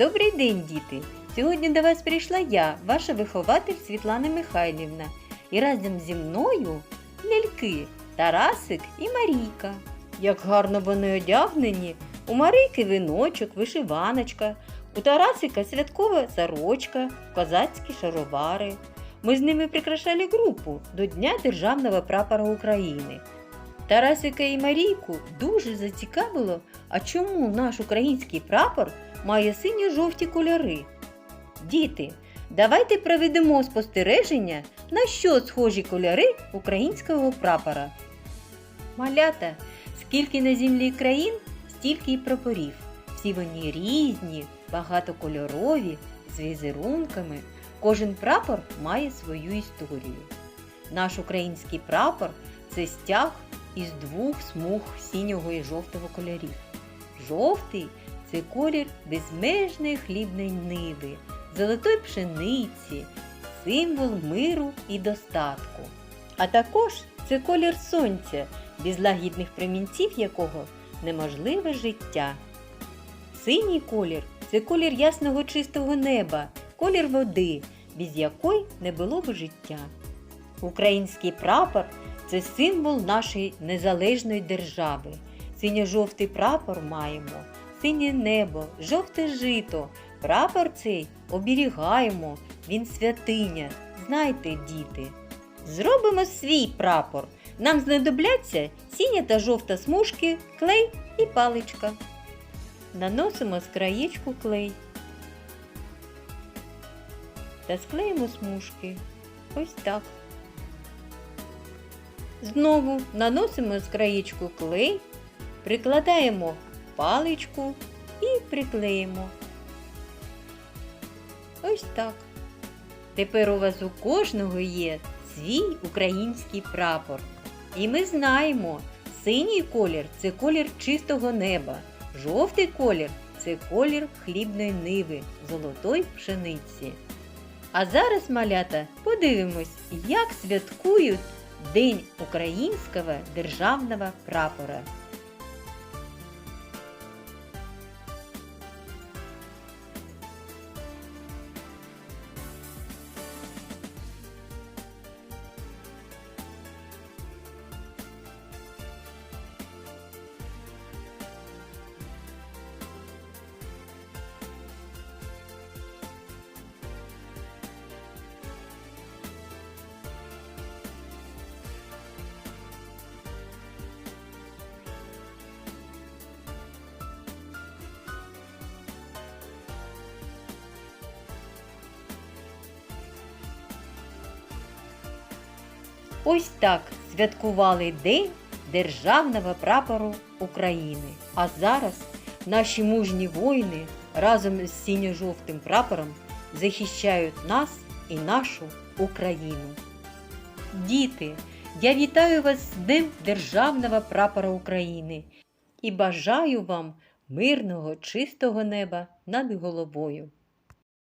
Добрий день, діти! Сьогодні до вас прийшла я, ваша вихователь Світлана Михайлівна, і разом зі мною ляльки Тарасик і Марійка. Як гарно вони одягнені, у Марійки віночок, вишиваночка, у Тарасика святкова сорочка, козацькі шаровари. Ми з ними прикрашали групу до Дня Державного прапора України. Тарасика і Марійку дуже зацікавило, а чому наш український прапор має синьо-жовті кольори. Діти, давайте проведемо спостереження, на що схожі кольори українського прапора. Малята, скільки на землі країн, стільки й прапорів. Всі вони різні, багатокольорові, з візерунками. Кожен прапор має свою історію. Наш український прапор це стяг із двох смуг синього і жовтого кольорів. Жовтий це колір безмежної хлібної ниви, золотої пшениці, символ миру і достатку. А також це колір сонця, без лагідних промінців якого неможливе життя. Синій колір це колір ясного чистого неба, колір води, без якої не було б життя. Український прапор це символ нашої незалежної держави. Синьо-жовтий прапор маємо, синє небо, жовте жито. Прапор цей оберігаємо, він святиня. Знайте, діти. Зробимо свій прапор. Нам знадобляться синя та жовта смужки, клей і паличка. Наносимо з краєчку клей та склеїмо смужки. Ось так. Знову наносимо з краєчку клей, прикладаємо паличку і приклеїмо. Ось так. Тепер у вас у кожного є свій український прапор. І ми знаємо, синій колір це колір чистого неба, жовтий колір це колір хлібної ниви, золотої пшениці. А зараз, малята, подивимось, як святкують День українського державного прапора. Ось так святкували День Державного прапору України. А зараз наші мужні воїни разом з синьо-жовтим прапором захищають нас і нашу Україну. Діти, я вітаю вас з Днем Державного прапора України і бажаю вам мирного, чистого неба над головою.